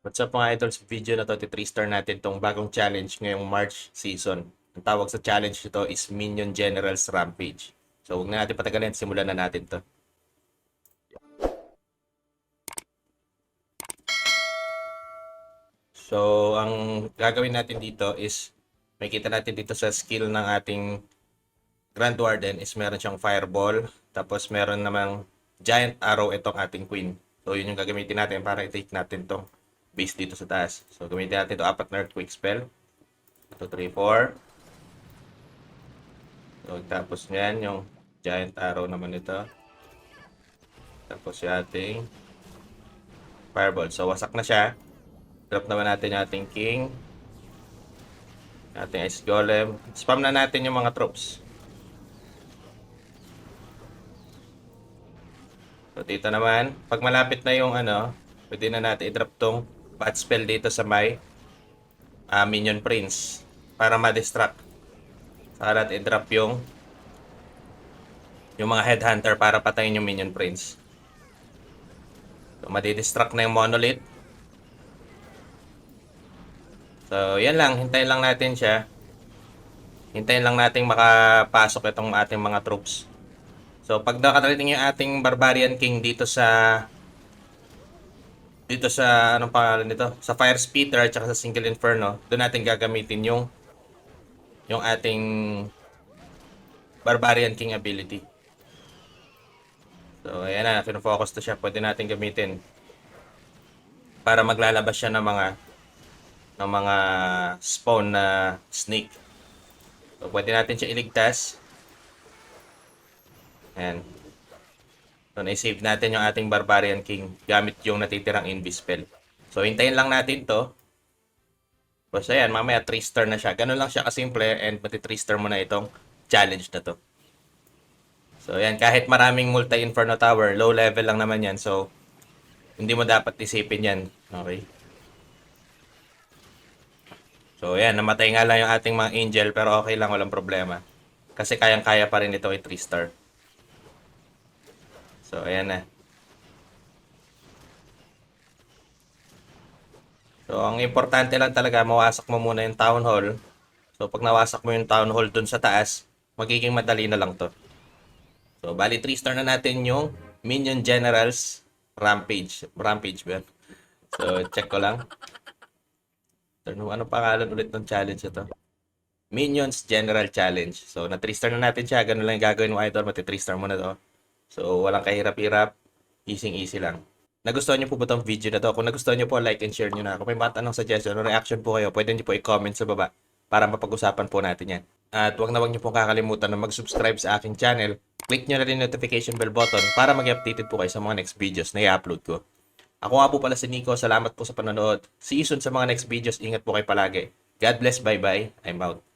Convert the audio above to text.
What's up mga idols? Video na to, 3 star natin tong bagong challenge ngayong March season. Ang tawag sa challenge nito is Minion Generals Rampage. So huwag na natin patagalin, simulan na natin to. So, ang gagawin natin dito is makikita natin dito sa skill ng ating Grand Warden is meron siyang Fireball, tapos meron namang Giant Arrow itong ating Queen. So, yun yung gagamitin natin para i-take natin tong base dito sa taas. So, gamitin natin ito apat na Earthquake spell. 2, 3, 4. So, tapos nyan, yung Giant Arrow naman ito. Tapos yung ating Fireball. So, wasak na siya. Drop naman natin yung ating King. Ating Ice Golem. Spam na natin yung mga troops. So, dito naman, pag malapit na yung ano, pwede na natin i-drop tong bat spell dito sa may ah, Minion Prince para ma-distract. Saka natin i-drop yung yung mga headhunter para patayin yung Minion Prince. So, madidistract na yung Monolith. So, yan lang. Hintayin lang natin siya. Hintayin lang natin makapasok itong ating mga troops. So, pag nakarating yung ating Barbarian King dito sa dito sa anong pangalan nito? Sa Fire Speeder at sa Single Inferno, doon natin gagamitin yung yung ating Barbarian King ability. So, ayan na, focus to siya. Pwede natin gamitin para maglalabas siya ng mga ng mga spawn na snake. So, pwede natin siya iligtas. Ayan. So, na-save natin yung ating Barbarian King gamit yung natitirang Invispell. So, hintayin lang natin to. Tapos, ayan, mamaya 3 star na siya. Ganun lang siya kasimple and pati 3 star mo na itong challenge na to. So, ayan, kahit maraming multi-inferno tower, low level lang naman yan. So, hindi mo dapat isipin yan. Okay? So, ayan, namatay nga lang yung ating mga angel pero okay lang, walang problema. Kasi kayang-kaya pa rin ito ay 3 star. So, ayan na. So, ang importante lang talaga, mawasak mo muna yung town hall. So, pag nawasak mo yung town hall dun sa taas, magiging madali na lang to. So, bali 3 star na natin yung Minion Generals Rampage. Rampage ba? So, check ko lang. Ano, ano pangalan ulit ng challenge ito? Minions General Challenge. So, na 3 star na natin siya. Ganun lang yung gagawin mo, idol. Mati 3 star mo na to. So, walang kahirap-hirap. Easy-easy lang. Nagustuhan niyo po ba itong video na to? Kung nagustuhan niyo po, like and share niyo na. Kung may mga tanong, suggestion o reaction po kayo, pwede niyo po i-comment sa baba para mapag-usapan po natin yan. At huwag na huwag niyo pong kakalimutan na mag-subscribe sa aking channel. Click niyo na rin notification bell button para mag-updated po kayo sa mga next videos na i-upload ko. Ako nga po pala si Nico. Salamat po sa panonood. See you soon sa mga next videos. Ingat po kayo palagi. God bless. Bye-bye. I'm out.